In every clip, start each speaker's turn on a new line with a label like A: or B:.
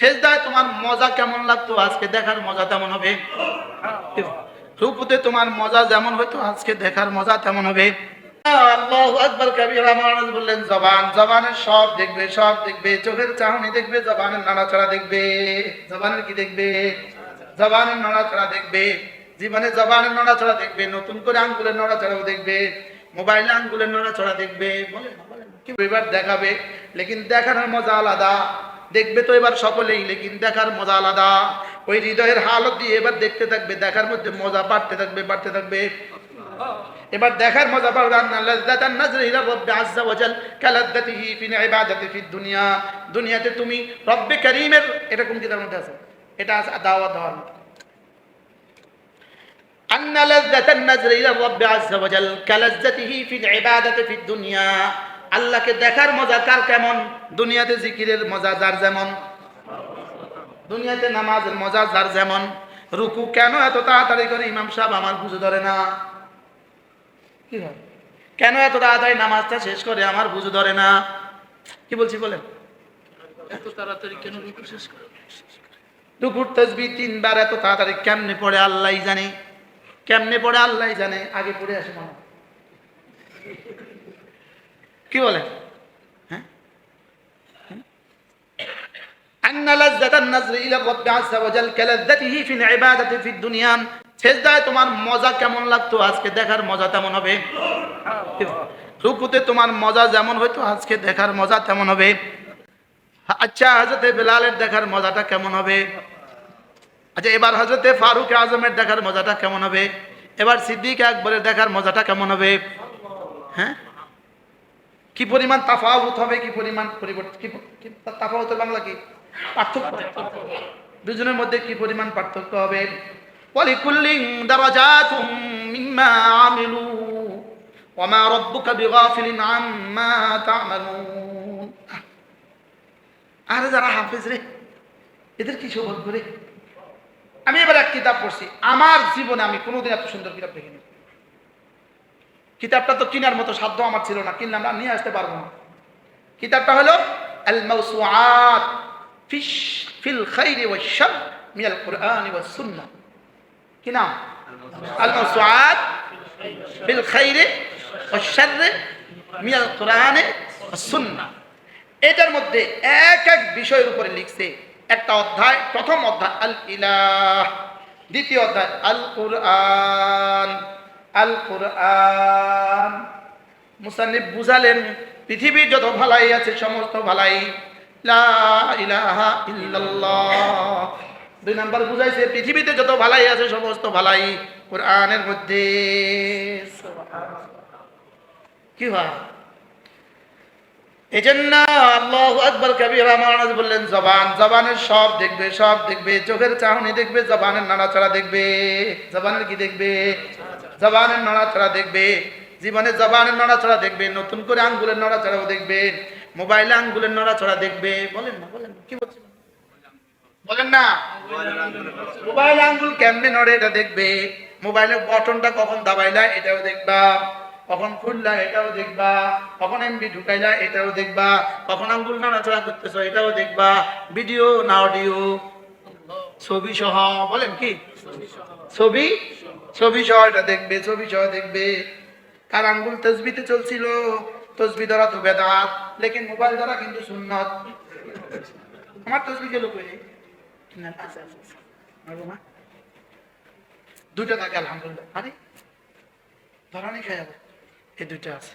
A: সেজদায় তোমার মজা কেমন লাগতো? আজকে দেখার মজা তেমন হবে। রূপুতে তোমার মজা যেমন হইতো আজকে দেখার মজা তেমন হবে। বললেন জবান জবানের সব দেখবে সব দেখবে। চোখের চাহনি দেখবে জবানের নাড়াচাড়া দেখবে। জবানের কি দেখবে? জবানের নড়াচড়া দেখবে। জীবনে জবানের নড়াচড়া দেখবে নতুন করে নড়াচড়াও দেখবে। মোবাইলে নড়াচড়া দেখবে। বলেন না, কি এবার দেখাবে লেকিন দেখানোর মজা আলাদা। দেখবে তো এবার সকলেই, লেকিন দেখার মজা আলাদা। ওই হৃদয়ের হালত দিয়ে এবার দেখতে থাকবে, দেখার মধ্যে মজা বাড়তে থাকবে বাড়তে থাকবে। এবার দেখার মজা পাবে দুনিয়া। দুনিয়াতে তুমি রব্বে কারীমের, এটা কোন কিতাবের মধ্যে আছে? এটা আছে দাওয়াত দেওয়ার মধ্যে। ফি ইবাদাতি ফি দুনিয়া। আল্লাহকে দেখার মজা কার কেমন? দুনিয়াতে জিকিরের মজা যার যেমন। দুনিয়াতে নামাজের মজা যার যেমন। রুকু কেন এত তাড়াতাড়ি করে ইমাম সাহেব আমার বুঝে ধরে না? কি হয়? কেন এত তাড়াতাড়ি নামাজটা শেষ করে আমার বুঝে ধরে না? কি বলছি বলেন?
B: এত তাড়াতাড়ি কেন রুকু শেষ করে?
A: দুপুর তসবি তিনবার এত তাড়াতাড়ি কেমনে পড়ে আল্লাহ জানে? কেমনে পড়ে আল্লাহ জানে? আগে পড়ে আসে মনে হয়। কি বলেন হ্যাঁ أن لذة النظر إلى الرب عز وجل كلذته في العبادة في الدنيا সেজদায় তোমার মজা কেমন লাগতো আজকে দেখার মজা তেমন হবে রুকুতে তোমার মজা যেমন হইতো আজকে দেখার মজা তেমন হবে আচ্ছা হজরতে বেলালের দেখার মজাটা কেমন হবে আচ্ছা এবার হজরতে ফারুক আজমের দেখার মজাটা কেমন হবে এবার সিদ্দিক আকবরের দেখার মজাটা কেমন হবে হ্যাঁ কি পরিমাণ তাফাউত হবে, কি পরিমাণ পরিবর্তন তাফাউতের বাংলা কি? পার্থক্য। দুজনের মধ্যে কি পরিমাণ পার্থক্য হবে? ওয়ালিকুল্লিন দারাজাতুম মিম্মা আমিলু ওয়ামা রাব্বুকা বিগাফিলিন আম্মা তা'মালুন। আরে যারা হাফেজ রে, এদের কি সৌভাগ্য রে? আমি এবার এক কিতাব পড়ছি। আমার জীবনে আমি কোনোদিন এত সুন্দর কিতাব দেখিনি। কিতাবটা তো কেনার মতো, সাধ্য আমার ছিল না, কিনলাম না, নিয়ে আসতে পারব না। কিতাবটা হলো ফিশ কি নাম? এটার মধ্যে এক এক বিষয়ের উপরে লিখছে একটা অধ্যায়, প্রথম অধ্যায় আল ইলাহ দ্বিতীয় অধ্যায় আল কুরআন আল কোরআন মুসান্নিফ বুঝালেন, পৃথিবীর যত ভালাই আছে, সমস্ত ভালাই দুই নাম্বার বুঝাইছে, পৃথিবীতে যত ভালাই আছে, সমস্ত ভালাই কোরআনের মধ্যে। কি হয়? এই জন্য আল্লাহ আকবর কবির মহারাজ বললেন, জবান, জবানের সব দেখবে সব দেখবে, চোখের চাহনি দেখবে, জবানের নাড়াচাড়া দেখবে। জবানের কি দেখবে? জবানের নড়াচড়া দেখবে। জীবনে জবানের নড়াচড়া দেখবে, নতুন করে আঙ্গুলের নড়াচড়াও দেখবে, মোবাইলে আঙ্গুলের নড়াচড়া দেখবে। বলেন না, বলেন কি বলছেন? বলেন না। মোবাইল আঙ্গুল কেমনে নড়ে এটা দেখবে মোবাইলের বটনটা কখন দাবাইলা এটাও দেখবা। কখন খুললা এটাও দেখবা কখন এমবি ঢুকাইলা এটাও দেখবা কখন আঙ্গুল নাড়াচড়া করতেছ এটাও দেখবা ভিডিও না অডিও ছবি সহ বলেন কি? ছবি? ছবি সহ এটা দেখবে ছবি সহ দেখবে। কার আঙ্গুল তসবিতে চলছিল তসবি ধরা তো বেদাত লেকিন মোবাইল ধরা কিন্তু সুন্নত। আমার তসবি গেল কই না? থাকে আলহামদুলিল্লাহ। আরে ধরা নেই খাই যাব এই দুইটা আছে।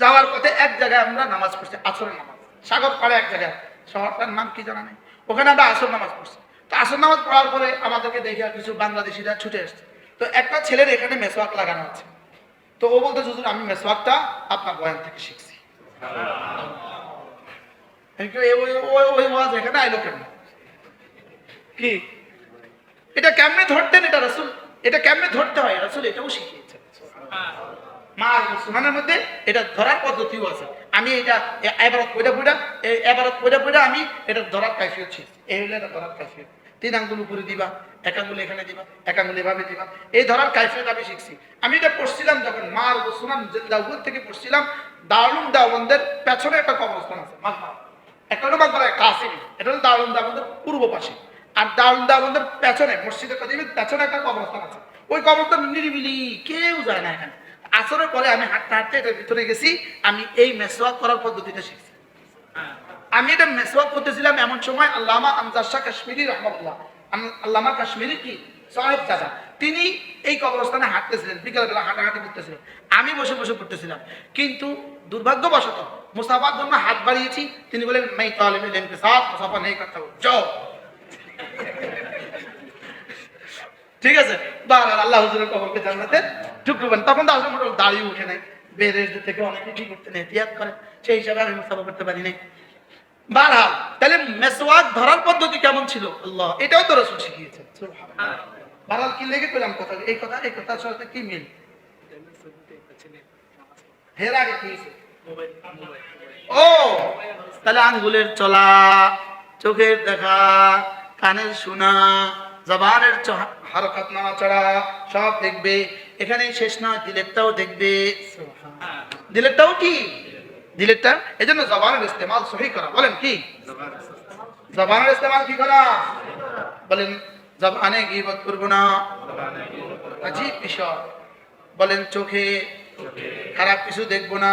A: যাওয়ার পথে এক জায়গায় আমরা নামাজ পড়ছি, আসরের নামাজ। সাগর পাড়ে এক জায়গায়, শহরটার নাম কি জানা নেই? ওখানে আমরা আসর নামাজ পড়ছি। তো আসর নামাজ পড়ার পরে আমাদেরকে দেখে কিছু বাংলাদেশিরা ছুটে এসছে তো একটা ছেলের এখানে মেসওয়াক লাগানো আছে। তো ও বলতে, হুজুর, আমি মেসওয়াকটা আপনার বয়ান থেকে শিখছি। ওই ওয়াজ এখানে আইলো কি? এটা কেমনে ধরতেন এটা রসুল? এটা কেমনে ধরতে হয়? রসুল এটাও শিখিয়েছেন। মা আর সুনানের মধ্যে এটা ধরার পদ্ধতিও আছে। আমি এটা এবারত পয়টা পয়টা এবারত পয়টা পয়টা আমি এটা ধরার কাইফিয়ত ছিল এই হলো এটা ধরার কাইফিয়ত। তিন আঙ্গুল উপরে দিবা, এক আঙ্গুল এখানে দিবা, এক আঙ্গুল এভাবে দিবা। এই ধরার কাইফিয়ত আমি শিখছি। আমি এটা পড়ছিলাম যখন মার সুনাম উপর থেকে পড়ছিলাম, দারুণ দাওবন্দের পেছনে একটা কবরস্থান আছে একটা এটা হলো দারুণ দাওবন্দের পূর্ব পাশে। আর দারুণ দাওবন্দের পেছনে মসজিদের পেছনে একটা কবরস্থান আছে। ওই কবরস্থান নিরিবিলি, কেউ যায় না এখানে। আসরের পরে আমি হাঁটতে হাঁটতে এটার ভিতরে গেছি, আমি এই মেসওয়াক করার পদ্ধতিটা শিখছি। আমি এটা মেসওয়াক করতেছিলাম এমন সময় আল্লামা আমজাদ শাহ কাশ্মীরি রহমতুল্লাহ আল্লামা কাশ্মীরি কি? সাহেব দাদা তিনি এই কবরস্থানে হাঁটতেছিলেন, বিকালবেলা হাঁটাহাঁটি করতেছিলেন। আমি বসে বসে করতেছিলাম কিন্তু দুর্ভাগ্যবশত মুসাফার জন্য হাত বাড়িয়েছি। তিনি বলেন মেই তাহলে মিলেন কে সাথ মুসাফা নেই করতে হবে যাও। ঠিক আছে? বারবার আল্লাহ হুজুরের কবরকে জান্নাতে ঢুকবেন তখন তো আসলে মোটামুটি দাঁড়িয়ে উঠে নাই। বেরের থেকে অনেকে ঠিক করতে নেই এহতিয়াত করে। সেই হিসাবে আমি মুসাফা করতে পারি নাই। বারহাল তাহলে মেসওয়াক ধরার পদ্ধতি কেমন ছিল? আল্লাহ এটাও তো রসুল শিখিয়েছেন বারহাল কি লেগে পেলাম কথা? এই কথা এই কথার সাথে কি মিল? হের আগে কি ও তাহলে আঙ্গুলের চলা চোখের দেখা কানের শোনা জবানের হারকাত নাড়াচাড়া সব দেখবে। এখানে শেষ নয় দিলেরটাও দেখবে। দিলেরটাও কি? দিলেরটা এই জন্য জবানের ইস্তেমাল সহি করা। বলেন কি? জবানের ইস্তেমাল কি করা? বলেন, জবানে গিবত করব না। আজীব বিষয়। বলেন, চোখে খারাপ কিছু দেখব না।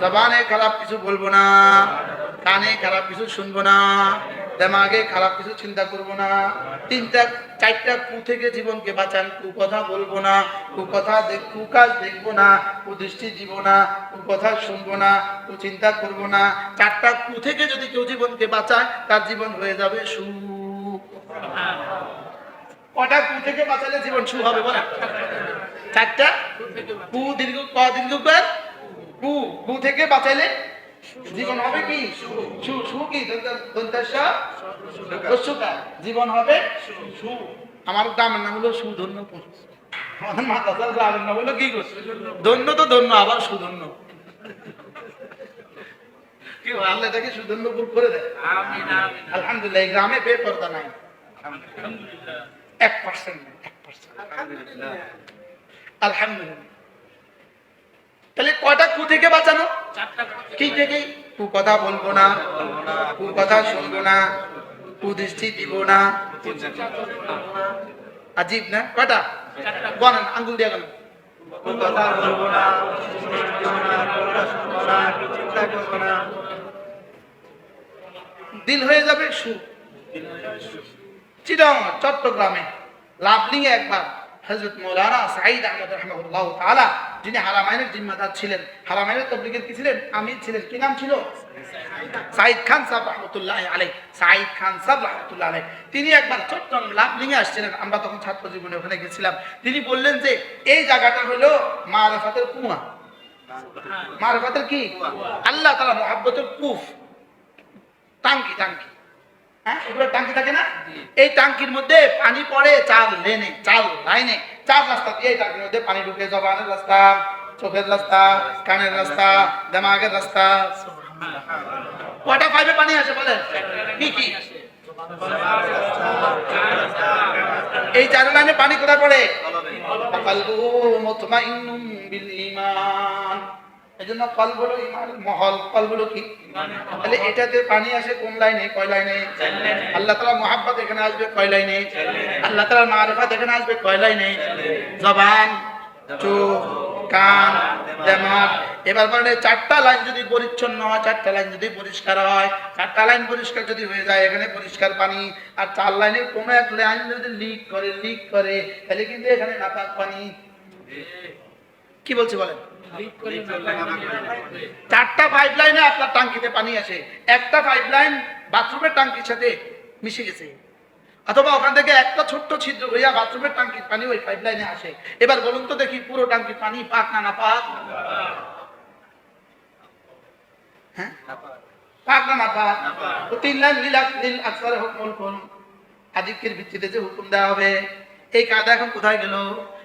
A: জবানে খারাপ কিছু বলব না। কানে খারাপ কিছু শুনব না। দেমাগে খারাপ কিছু চিন্তা করব না। তিনটা, চারটা কু থেকে জীবনকে বাঁচান কু কথা বলব না কু কথা কু কাজ দেখব না কু দৃষ্টি দিব না কু কথা শুনব না কু চিন্তা করব না। চারটা কু থেকে যদি কেউ জীবনকে বাঁচায়, তার জীবন হয়ে যাবে সু কটা কু থেকে বাঁচালে জীবন সু হবে বলে? চারটা? কু দীর্ঘ, ক দীর্ঘ কু কু থেকে বাঁচাইলে জীবন হবে কি? সু সু কি? দন্তাস্য দস্যুকা জীবন হবে? সু আমার গ্রামের নাম হলো সুধন্য পুরুষ। গ্রামের নাম হলো কি ধন্য তো ধন্য আবার সুধন্য। কি আল্লাহ এটাকে সুধন্যপুর করে দেয়?
B: আমিন আমিন।
A: আলহামদুলিল্লাহ এই গ্রামে বেপরদা নাই। এক পার্সেন্ট এক পার্সেন্ট আলহামদুলিল্লাহ। তাহলে কয়টা কু থেকে বাঁচানো?
B: চারটা
A: কি থেকে কু? কথা বলব না কু কথা শুনব না কু দৃষ্টি দিব না। আজীব না?
B: চারটা
A: বলেন আঙ্গুল দিয়ে গেল দিল হয়ে যাবে সু। চিরং চট্টগ্রামে। লাভলিং একবার হজরত মৌলানা সাঈদ আহমদ রহমতুল্লাহ তাআলা যিনি হারামাইনের জিম্মাদার ছিলেন, হারামাইনের তবলিগের কি ছিলেন? আমির ছিলেন। কি নাম ছিল? সাইদ খান সাহেব রহমতুল্লাহ আলাই সাইদ খান সাহেব রহমতুল্লাহ আলাই তিনি একবার চট্টগ্রাম লাভলিংয়ে আসছিলেন। আমরা তখন ছাত্র জীবনে ওখানে গেছিলাম। তিনি বললেন যে, এই জায়গাটা হলো মারেফাতের কুয়া। মারেফাতের কি? আল্লাহ তালা মহাব্বতের কুফ। টাঙ্কি টাঙ্কি। হ্যাঁ এগুলো টাঙ্কি থাকে না? এই টাঙ্কির মধ্যে পানি পড়ে, চাল লেনে, চাল লাইনে। চার রাস্তা দিয়ে তার মধ্যে পানি ঢুকে জবানের রাস্তা, চোখের রাস্তা, কানের রাস্তা, দেমাগের রাস্তা। কটা পাইপে পানি আসে বলে কি কি? এই চার লাইনে পানি কোথায় পড়ে? বিল ঈমান হলো ইমানের মহল কলব হলো কি? তাহলে এটাতে পানি আসে কোন লাইনে? কয় লাইনে? আল্লাহ তাআলা মোহাব্বত এখানে আসবে কয় লাইনে? আল্লাহ তাআলা মারিফাত এখানে আসবে কয় লাইনে? জবান, চোখ, কান, দেমাগ। এবার বলেন চারটা লাইন যদি পরিচ্ছন্ন হয়, চারটা লাইন যদি পরিষ্কার হয়, চারটা লাইন পরিষ্কার যদি হয়ে যায়, এখানে পরিষ্কার পানি। আর চার লাইনের কোনো এক লাইন যদি লিক করে লিক করে, তাহলে কিন্তু এখানে নাপাক পানি। কি বলছে বলেন? চারটা পাইপ লাইনে আপনার টাঙ্কিতে পানি আসে। একটা পাইপ লাইন বাথরুমের টাঙ্কির সাথে মিশে গেছে। অথবা ওখান থেকে একটা ছোট্ট ছিদ্র হইয়া বাথরুমের টাঙ্কির পানি ওই পাইপ লাইনে আসে। এবার বলুন তো দেখি পুরো টাঙ্কির পানি পাক না না পাক? হ্যাঁ? পাক না না পাক? তো তিন লাইন লীলা লীল আকসার হুকুম কোন আদিকের ভিত্তিতে যে হুকুম দেওয়া হবে। এই কাদা এখন কোথায় গেল?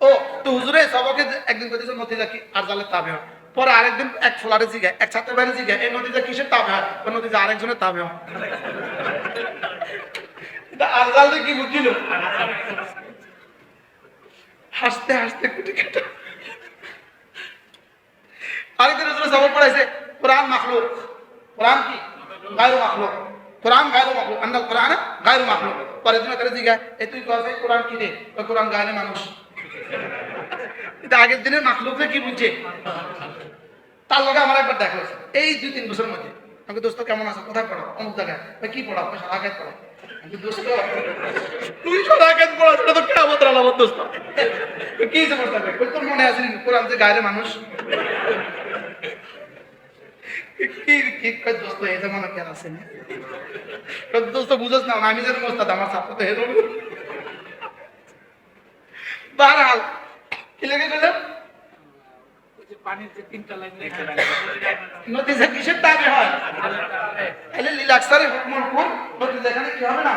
A: ও, তো হুজুরে সবকে একদিন কইতেছে নদীটা কি আর জালে তাবে পরে আরেকদিন এক ফ্লারে জিগায় এক ছাত্র বাইরে জিগায় এই নদীটা কিসের তাবে হয়? ওই আরেকজনের তাবে হয়। আর জালে কি বুঝছিল হাসতে হাসতে কুটি কাটা। আরেকদিন হুজুরে সবক পড়াইছে, কোরআন মাখলুক। কোরআন কি? গায়রু মাখলুক। কোরআন গায়রু মাখলুক কোরআন গায়রু মাখলুক। তুই কইছে কোরআন কি রে? কোরআন গায়রে মানুষ। এটা আগের দিনের মাখলুকরে কি বুঝছে? তার লগে আমার একবার দেখা এই দুই তিন বছরের মধ্যে। আমাকে দোস্ত, কেমন আছে? কোথায় পড়ো? অমুক জায়গায়? কি পড়া? পয়সা আগে পড়ো? আমি দোস্ত, তুই পড়া দোস্ত। কি তোর মনে আছে কোরআন যে গায়ের মানুষ কি কি কই দোস্ত এই জমানা কেন আছে না কই, দোস্ত বুঝছ না আমি যে মোস্তাদ আমার ছাত্র তো হেরো বারহাল কি লেগে গেল?
B: পানির যে তিনটা লাইন
A: নতিজা কিসের দাবি হয়? তাহলে লিলাক্সারে নতিজা কি হবে না?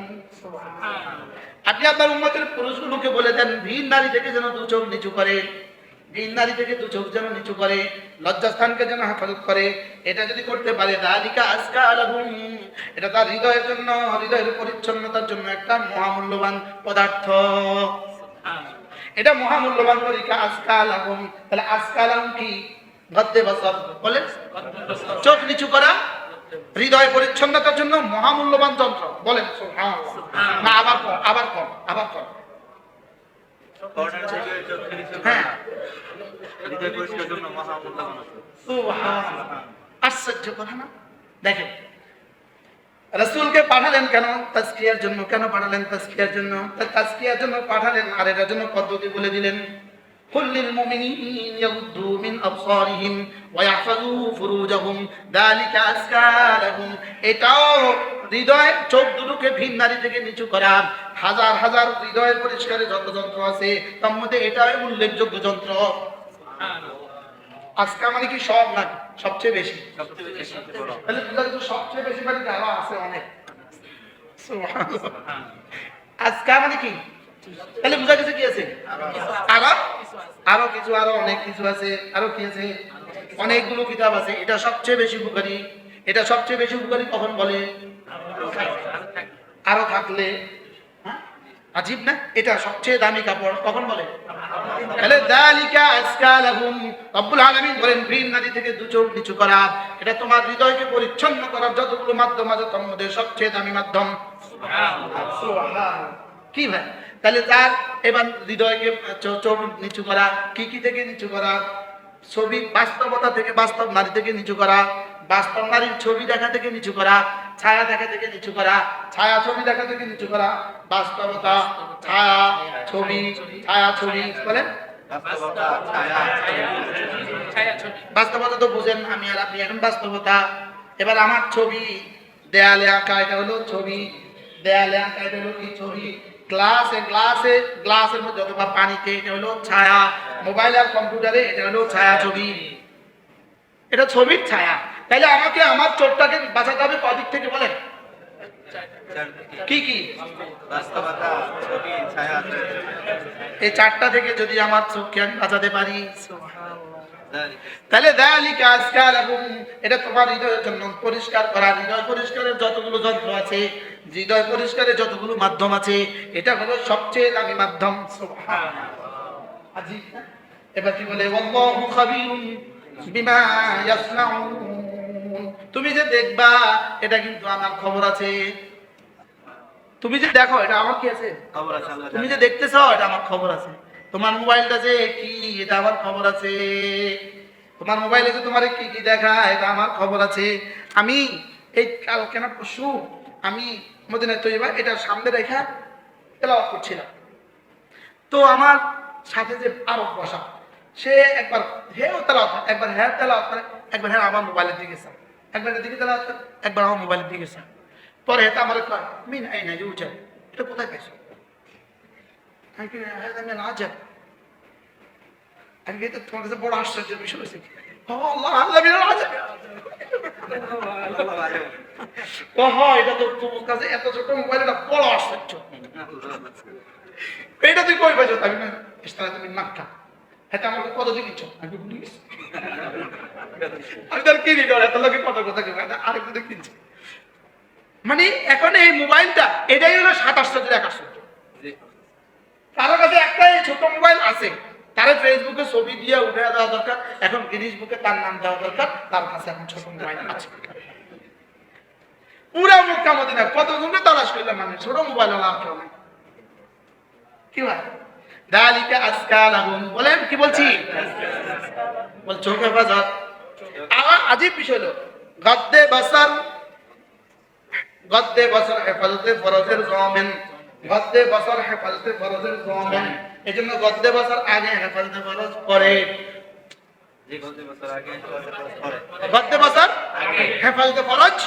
A: আপনি আপনার উম্মতের পুরুষগুলোকে বলে দেন, ভিন নারী থেকে যেন দু চোখ নিচু করে, ভিন নারী থেকে দু চোখ যেন নিচু করে, লজ্জাস্থানকে যেন হেফাজত করে। এটা যদি করতে পারে, দালিকা আজকা লাহুম এটা তার হৃদয়ের জন্য, হৃদয়ের পরিচ্ছন্নতার জন্য একটা মহামূল্যবান পদার্থ। এটা মহামূল্যবান তরিকা আজকাল তাহলে আজকাল কি? গদ্দে বসর বলে চোখ নিচু করা। হৃদয় পরিচ্ছন্নতার জন্য মহামূল্যবান যন্ত্র। বলেন না আবার কম আবার কম আবার কম হ্যাঁ। আশ্চর্য কথা না? দেখেন রসুলকে পাঠালেন কেন? তাজকিয়ার জন্য কেন পাঠালেন তাজকিয়ার জন্য? তাজকিয়ার জন্য পাঠালেন আর এটার জন্য পদ্ধতি বলে দিলেন। মুমিনিন ইয়াগুদ্দু মিন আবসারিহিম ওয়া ইয়াহফাযু ফুরুজাহুম যালিকা আজকা লাহুম এটাও হৃদয় চোখ দুটোকে ভিন নারী থেকে নিচু করা। হাজার হাজার হৃদয় পরিষ্কারের যত যন্ত্র আছে তার মধ্যে এটাই উল্লেখযোগ্য যন্ত্র। আজকা মানে কি সব না সবচেয়ে বেশি? তাহলে সবচেয়ে বেশি মানে আরও আছে অনেক। আজকা মানে কি? তাহলে বুঝা গেছে কি আছে? আরও? আরও কিছু আরও অনেক কিছু আছে আরও কি আছে? অনেকগুলো কিতাব আছে। এটা সবচেয়ে বেশি উপকারী। এটা সবচেয়ে বেশি উপকারী কখন বলে? আরও থাকলে। হ্যাঁ? আজীব না? এটা সবচেয়ে দামি কাপড়। কখন বলে? তাহলে দালিকা আজকা লাহুম রব্বুল আলামিন বলেন ভিন নদী থেকে দু চোখ নিচু করা। এটা তোমার হৃদয়কে পরিচ্ছন্ন করার যতগুলো মাধ্যম আছে তার মধ্যে সবচেয়ে দামি মাধ্যম। কি ভাই? তাহলে তার এবার হৃদয়কে চোখ নিচু করা কি কি থেকে নিচু করা? ছবি বাস্তবতা থেকে বাস্তব নারী থেকে নিচু করা বাস্তব নারীর ছবি দেখা থেকে নিচু করা ছায়া দেখা থেকে নিচু করা ছায়া ছবি দেখা থেকে নিচু করা বাস্তবতা ছায়া ছবি ছায়া ছবি বলেন?
B: ছায়া ছবি।
A: বাস্তবতা তো বুঝেন আমি আর আপনি এখন বাস্তবতা। এবার আমার ছবি দেয়ালে আঁকা এটা হলো ছবি। দেয়ালে আঁকা এটা হলো কি ছবি? গ্লাসে গ্লাসে গ্লাসের মধ্যে অথবা পানিতে এটা হলো ছায়া। মোবাইল আর কম্পিউটারে এটা হলো ছায়া ছবি। এটা ছবির ছায়া। তাহলে আমাকে আমার চোখটাকে বাঁচাতে হবে কদিক থেকে বলেন কি কি? এই চারটা থেকে যদি আমার চোখকে আমি বাঁচাতে পারি। তাহলে দালিকা আজকাল এবং এটা তোমার হৃদয়ের জন্য পরিষ্কার করা হৃদয় পরিষ্কারের যতগুলো যন্ত্র আছে হৃদয় পরিষ্কারের যতগুলো মাধ্যম আছে এটা হলো সবচেয়ে দামি মাধ্যম। এবার কি বলে তুমি যে দেখবা এটা কিন্তু আমার খবর আছে। তুমি যে দেখো এটা আমার কি আছে?
C: খবর আছে
A: তুমি যে। দেখতেছ এটা আমার খবর আছে। তোমার মোবাইলটা যে কি এটা আমার খবর আছে। তোমার মোবাইলে যে তোমার কি কি দেখা এটা আমার খবর আছে। আমি এই কালকে না পশু আমি মদিনা তৈবা এটা সামনে রেখা তেলাওয়াত করছিলাম। তো আমার সাথে যে আরব বসা সে একবার হেও করে, একবার হ্যাঁ তেলাওয়াত করে একবার হ্যাঁ আমার মোবাইলের দিকে গেছে একবার তেলাওয়াত করে একবার আমার মোবাইলের দিকে গেছে পরে হেতা আমার কয় মিন আই না ইউজা এটা কোথায় পাইছো? هذا من العجب আমি কি এটা তোমার কাছে বড় আশ্চর্যের বিষয় হয়েছে ও আল্লাহ আল্লাহ من العجب
C: আল্লাহ ভালো।
A: ও হয় এটা তো তোমার কাছে এত ছোট মোবাইল এটা বড় আশ্চর্য এটা তুই কই পাইছো আমি না ইস্তারা তুমি নাকটা এটা আমাকে কত দিচ্ছ আমি ভুলে গেছি আমি তার কিনি করে এত লোকে কত কথা কি আরেকটা কিনছি মানে এখন এই মোবাইলটা এটাই হলো সাত আশ্চর্যের এক আশ্চর্য
C: জি।
A: কারও কাছে একটাই ছোট মোবাইল আছে, তারা ফেসবুকে ছবি দিয়ে উঠে দেওয়া দরকার, এখন গিনিস বুকে তার নাম দেওয়া দরকার, তার কাছে এখন ছোট মোবাইল আছে। পুরা মুখা মদিনা কত জনে তালাশ করলাম মানে ছোট মোবাইল কেউ কি দালিকা আজকাল আগুন বলেন, কি বলছি? বল, চোখ হেফাজত বিষয় গদ্দে বাসার, গদ্দে বছর হেফাজতে ফরজের জমেন। গদ্দে বছর হেফাজতে ফরজের জমেন এই জন্য গদ্দে বছর আগে হেফাজতে ফরজ
C: গত
A: গদ্দে বছর হেফাজতে ফরজ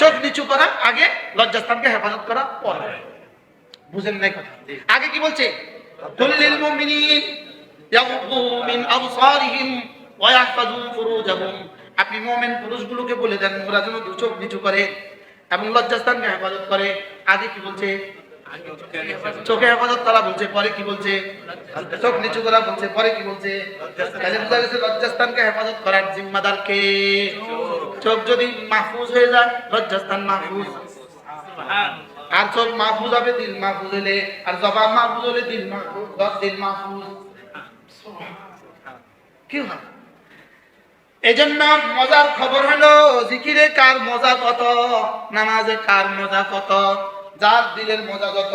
A: চোখ নিচু করা আগে লজ্জাস্থানকে হেফাজত করা পরে। বুঝেন নাই কথা? আগে কি বলছে? কুল্লিল মুমিনিন ইয়াগুদ্দু মিন আবসারিহিম ওয়া ইয়াহফাজু ফুরুজাহুম। আপনি মুমিন পুরুষগুলোকে বলে দেন ওরা যেন দু চোখ নিচু করে এবং লজ্জাস্থানকে হেফাজত করে। আগে কি বলছে? চোখে হেফাজত করা বলছে, পরে কি বলছে? চোখ নিচু করা বলছে, পরে কি বলছে? তাহলে লজ্জাস্থানকে হেফাজত করার জিম্মাদার কে চোখ যদি মাহফুজ হয়ে যায় লজ্জাস্থান মাহফুজ। আর চোখ মাহফুজ হবে, দিল মাহফুজ হলে। আর জবান মাহফুজ হলে দিল মাহফুজ দিল মাহফুজ। কি হয়? এই জন্য মজার খবর হলো, জিকিরে কার মজা কত, নামাজে কার মজা কত? যার দিলের মজা যত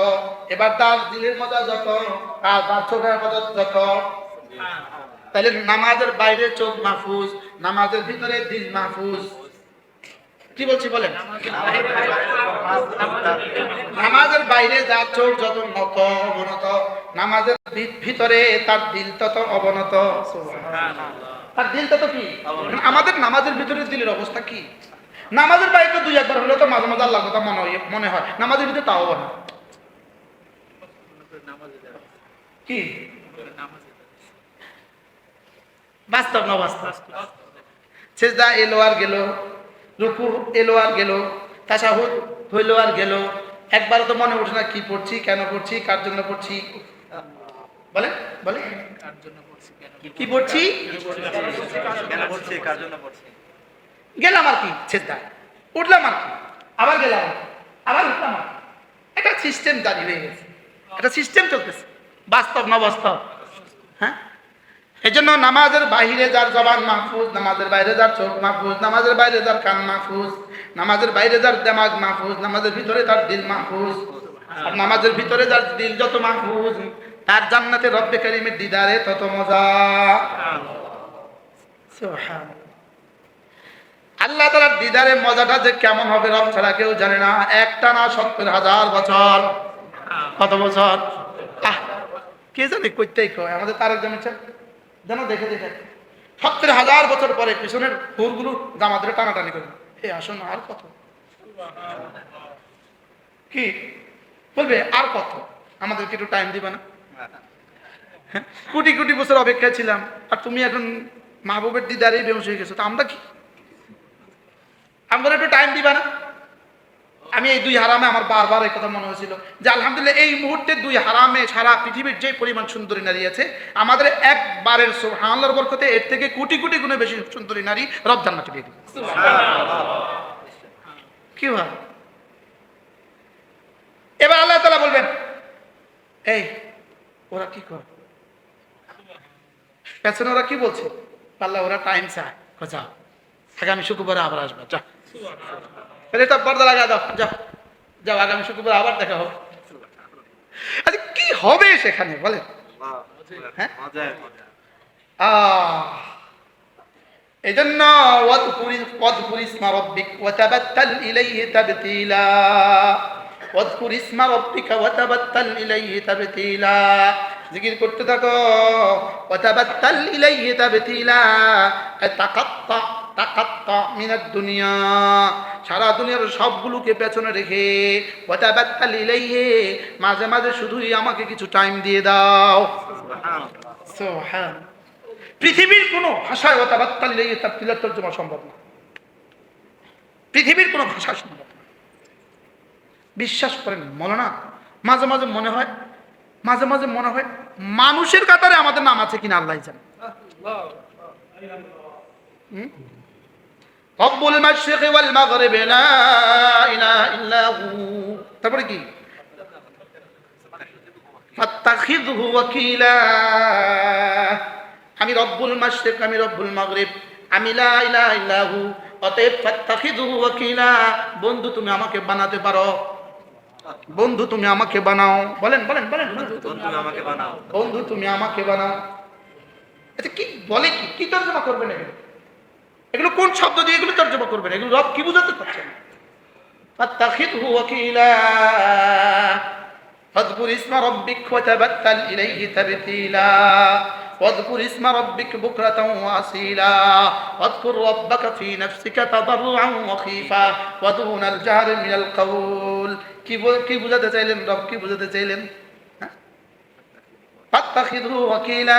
A: এবার তার দিলের মজা যত তার তার চোখের মজা যত। তাহলে নামাজের বাইরে চোখ মাহফুজ নামাজের ভিতরে দিল মাহফুজ। কি বলছি বলেন? নামাজের বাইরে চোখ যত নত অবনত নামাজের ভিতরে তার দিল তত অবনত। তার দিল তত কি? আমাদের নামাজের ভিতরে দিলের অবস্থা কি? নামাজের বাইরে তো দুই একবার হলে তো মাঝে মাঝে আল্লাহ কথা মনে হয় মনে হয়। নামাজের ভিতরে তাও না। কি? বাস্তব না বাস্তব? সেজদা এলো আর গেল রুকু এলো আর গেল তাসাহুদ হইল আর গেল। একবার তো মনে ওঠে না কি পড়ছি কেন পড়ছি কার জন্য পড়ছি? বলে বলে কি পড়ছি
C: কেন পড়ছি কার জন্য পড়ছি?
A: গেলাম আর কি সেজদা উঠলাম আর কি, আবার গেলাম আবার উঠলাম আর। একটা সিস্টেম জারি হয়ে গেছে। একটা সিস্টেম চলতেছে। বাস্তব না বাস্তব হ্যাঁ? এই জন্য নামাজের বাইরে যার জবান মাহফুজ, নামাজের বাইরে যার চোখ মাহফুজ, নামাজের বাইরে যার কান মাহফুজ, নামাজের বাইরে যার দেমাগ মাহফুজ, নামাজের ভিতরে তার দিল মাহফুজ, আর নামাজের ভিতরে যার দিল যত মাহফুজ, তার জান্নাতে রব্বে করিমের দিদারে তত মজা। সুবহানাল্লাহ। আল্লাহ তালার দিদারে মজাটা যে কেমন হবে রব ছাড়া কেউ জানে না। একটা না সত্তর হাজার বছর। কত বছর? কে জানে কইতেই কয়। আমাদের জামিন সাহেব জানো, দেখে দেখে। সত্তর হাজার বছর পরে পিছনের হুরগুলো জামাতের টানাটানি করে। এ, আসুন, আর কত? কি? বলবে, আর কত? আমাদেরকে একটু টাইম দিবে না? হ্যাঁ? কোটি কোটি বছর অপেক্ষায় ছিলাম। আর তুমি এখন মাহবুবের দিদারেই বেউস হয়ে গেছো। তো আমরা কি আমাদের একটু টাইম দিবা না? আমি এই দুই হারামে আমার বারবার এই কথা মনে হয়েছিল যে আলহামদুলিল্লাহ এই মুহূর্তে দুই হারামে সারা পৃথিবীর যে পরিমাণ সুন্দরী নারী আছে আমাদের একবারের হামলার বরকতে এর থেকে কোটি কোটি গুণে বেশি সুন্দরী নারী রব জান্নাতে দিয়ে দিবে। কি ভাই এবার আল্লাহ তালা বলবেন এই ওরা কি কর? পেছনে ওরা কি বলছে? আল্লাহ ওরা টাইম চায়। যাও। আগামী শুক্রবারে আবার আসবে। যা। তাহলে এটা পর্দা লাগা দাও, যাও যাও, আগামী শুক্রবার আবার দেখা হবে। আচ্ছা কি হবে সেখানে বলে হ্যাঁ? এই জন্য ওয়াদপুর ইসমা রব্বিক, ওয়াতাবাত্তাল ইলাইহি তাবতিলা। ওয়াদকুর ইসমা রব্বিকা, ওয়াতাবাত্তাল ইলাইহি তাবতিলা। জিকির করতে থাকো। ওয়াতাবাত্তাল ইলাইহি তাবতিলা। তাকাত্তা তাকাত্তা দুনিয়া। সারা দুনিয়ার সবগুলোকে পেছনে রেখে কথাবার্তা লিলাইয়ে মাঝে মাঝে শুধুই আমাকে কিছু টাইম দিয়ে দাও। পৃথিবীর কোনো ভাষায় কথাবার্তা লিলাইয়ে তার তিলার তর্জমা সম্ভব না। পৃথিবীর কোনো ভাষা সম্ভব না। বিশ্বাস করেন না মাঝে মাঝে মনে হয়, মাঝে মাঝে মনে হয় মানুষের কাতারে আমাদের নাম আছে কিনা আল্লাহ জানে। মাশরিকি ওয়াল মাগরিবি লা ইলাহা ইল্লা হু তারপরে কি? ফাত্তাখিযহু ওয়াকিলা। আমি রব্বুল মাশরিক আমি রব্বুল মাগরিব আমি লা ইলাহা ইল্লা হু অতএব ফাত্তাখিযহু ওয়াকিলা। বন্ধু তুমি আমাকে বানাতে পারো। বন্ধু তুমি আমাকে বানাও। বলেন বলেন বলেন। বন্ধু
C: বন্ধু আমাকে বানাও।
A: বন্ধু তুমি আমাকে বানাও। আচ্ছা কি বলে কি? কি তর্জমা করবেন এগুলো এগুলো কোন শব্দ দিয়ে এগুলো তর্জমা করবেন এগুলো রব কি বুঝাতে পারছেন فاتخذه وكيلا فاذكر اسم ربك وتبتل إليه تبتيلا واذكر اسم ربك بكرة وأصيلا واذكر ربك في نفسك تضرعا وخيفا ودون الجهر من القول কি বল- কি বুঝাতে চাইলেন রব কি বুঝাতে চাইলেন হ্যাঁ? ফাত্তাখিযহু ওয়াকিলা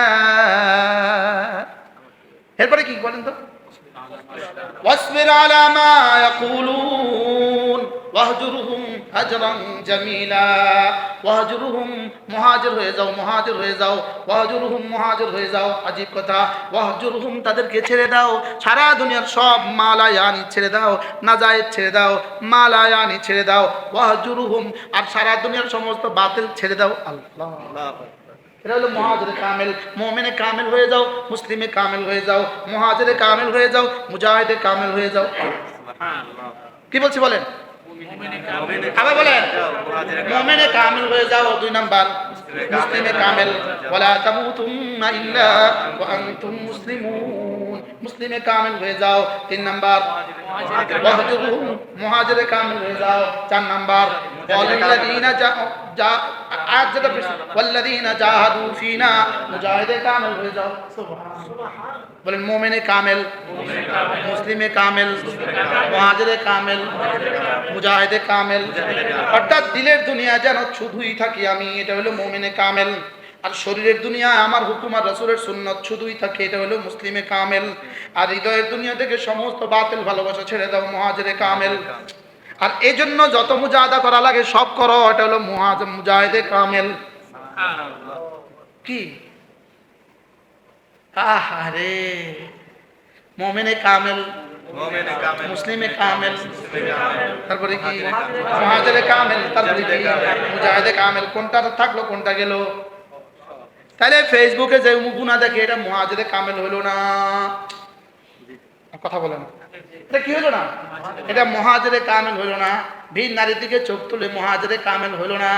A: এরপরে কি বলেন তো واصبر على ما يقولون واهجرهم هجرا جميلا واهجرهم মহাজির হয়ে যাও মহাজির হয়ে যাও ওয়াহজুরহুম মহাজির হয়ে যাও আজীব কথা ওয়াহজুরহুম তাদেরকে ছেড়ে দাও সারা দুনিয়ার সব মালায়ানি ছেড়ে দাও নাজায়েজ ছেড়ে দাও মালায়ানি ছেড়ে দাও ওয়াহজুরহুম আর সারা দুনিয়ার সমস্ত বাতিল ছেড়ে দাও আল্লাহ এটা হলো মহাজরে কামেল। মোমেনে কামেল হয়ে যাও, মুসলিমে কামেল হয়ে যাও, মহাজরে কামেল হয়ে যাও, মুজাহিদে কামেল হয়ে যাও। কি বলছি বলেন? কামেল হয়ে যাও, দুই মুসলিমে কামেল। মুসলিমে কামেল হয়ে যাও, তিন নাম্বার। ওয়াহজুরহুম কামেল হয়ে যাও, চার নাম্বার। যেটা কামেল বলেন কামেল মুসলিমে কামেল কামেল কামেল অর্থাৎ দিলের দুনিয়া যেন শুধুই থাকি আমি এটা হলো মোমেনে কামেল আর শরীরের দুনিয়া আমার হুকুম আর রসুলের সুন্নত শুধুই থাকে, এটা হলো মুসলিমে কামেল। আর হৃদয়ের দুনিয়া থেকে সমস্ত বাতিল ভালোবাসা ছেড়ে দাও মহাজেরে কামেল। আর এই জন্য যত মুজাহাদা করা লাগে সব করো এটা হলো মুজাহিদে কামেল। কি? আহারে। মোমেনে কামেল। মুসলিমে কামেল। তারপরে কি? মহাজেরে কামেল। তারপরে কি? মুজাহিদে কামেল। কোনটা থাকল কোনটা গেল? তাহলে ফেসবুকে যে গুণা দেখে এটা মহাজেরে কামেল হলো না। কথা বলে না। এটা কি হইল না? এটা মহাজেরে কামেল হইল না। ভিন নারী দিকে চোখ তুলে মহাজেরে কামেল হইল না।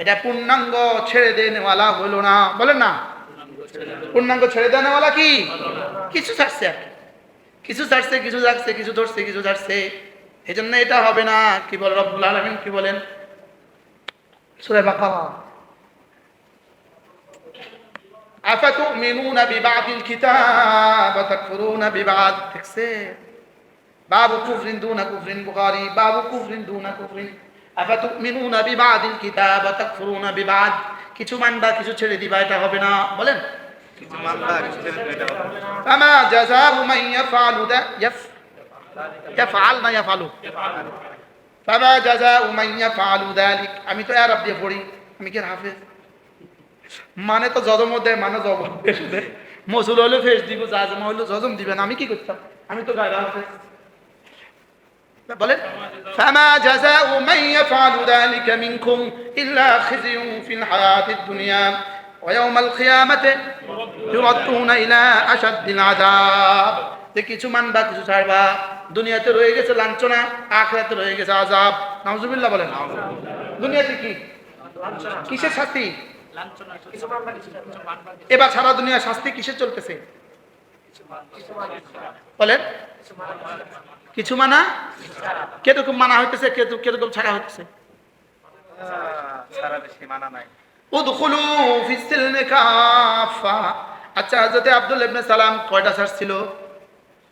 A: এটা পূর্ণাঙ্গ ছেড়ে দেওয়ালা হইল না। বলেন না। পূর্ণাঙ্গ ছেড়ে দেওয়ালা কি? কিছু ছাড়ছে আর কিছু ছাড়ছে, কিছু যাচ্ছে, কিছু ধরছে, কিছু ছাড়ছে এই জন্য এটা হবে না। কি বল রব্দুল আলমিন? কি বলেন? সুরে বাবা আফাতুমিনুনা বিবাদিল কিতাব করু না বিবাদ। দেখছে? باب كفر دون كفر بخاري باب كفر دون كفر أفتؤمنون ببعض الكتاب وتكفرون ببعض কিছু মানবা কিছু ছেড়ে দিবা এটা হবে না বলেন
C: কিছু মানবা কিছু ছেড়ে দিলে এটা হবে না।
A: فما جزاء من يفعل ذا يف يفعل না يفعل فما جزاء من يفعل ذلك আমি তো আরব দিয়ে পড়ি আমি কি আর হাফেজ মানে তো জজম দেয় মানে জব ফেস দেয় মসুল হলে ফেস দিব জাজমা হলে জজম দিবেন আমি কি করতাম আমি তো গায়ে হাফেজ বলেন فما جزاء من يفعل ذلك منكم إلا خزي في الحياة الدنيا ويوم القيامة يردون إلى أشد العذاب যে কিছু মানবা কিছু ছাড়বা দুনিয়াতে রয়ে গেছে লাঞ্ছনা আখরাতে রয়ে গেছে আজাব নাউজুবিল্লাহ বলেন দুনিয়াতে কি কিসের শাস্তি
B: লাঞ্ছনা কিছু মানবা কিছু কিছু মানবা কিছু
A: এবার সারা দুনিয়া শাস্তি কিসের চলতেছে বলেন। কিছু মানা? কীরকম মানা হইতেছে কিরকম- ছাড়া কাফা। আচ্ছা হযরত আব্দুল ইবনে সালাম কয়টা ছাড়ছিল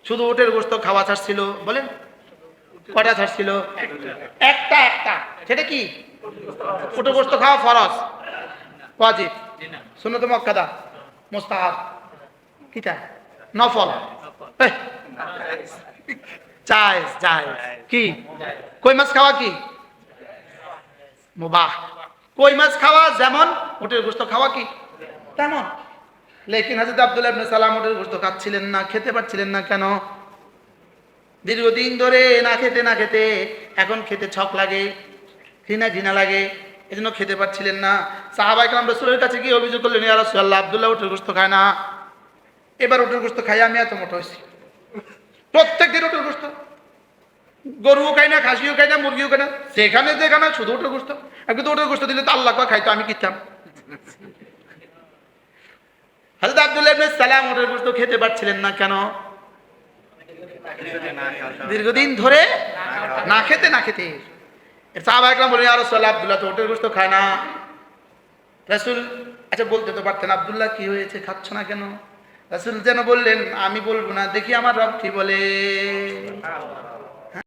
A: শুধু উটের গোশত খাওয়া ছাড়ছিল বলেন। কয়টা ছাড়ছিল একটা একটা। সেটা কি? উটের গোশত খাওয়া ফরজ। ওয়াজিব। সুন্নত মুআক্কাদা মুস্তাহাব। কিটা? নফল। কি? কই মাছ খাওয়া কি? মুবাহ। কই মাছ খাওয়া যেমন উটের গোশত খাওয়া কি? তেমন। লেকিন হাজরত আব্দুল্লাহ ইবনে সালাম উটের গোশত খাচ্ছিলেন না, খেতে পারছিলেন না কেন? দীর্ঘদিন ধরে না খেতে না খেতে, এখন খেতে ছক লাগে, ঘৃণা ঘৃণা লাগে, এজন্য খেতে পারছিলেন না। সাহাবাই কালাম রসুলের কাছে গিয়ে অভিযোগ করলেন, ইয়া রাসূলুল্লাহ, আব্দুল্লাহ উটের গোশত খায় না। এবার উটের গোশত খাই, আমি এত মোটা হয়েছি। প্রত্যেক দিন উটের গোশত। গরুও খাই না, খাসিও খাই না, মুরগিও খাই না। সেখানে যেখানে শুধু উটের গোশত। আমি কিন্তু উটের গোশত দিলে তো আল্লাহ খাইতো, আমি কিতাম হাজরত আব্দুল্লাহ ইবনে সালাম উটের গোশত খেতে পারছিলেন না কেন? দীর্ঘদিন ধরে না খেতে না খেতে। সাহাবা একরাম বলে আর সাল্লাহ আব্দুল্লাহ তো ওটের গোশত খায় না। রাসূল আচ্ছা বলতে তো পারতেন, আব্দুল্লাহ, কি হয়েছে? খাচ্ছ না কেন? রাসূল যেন বললেন আমি বলব না। দেখি আমার রব কি বলে।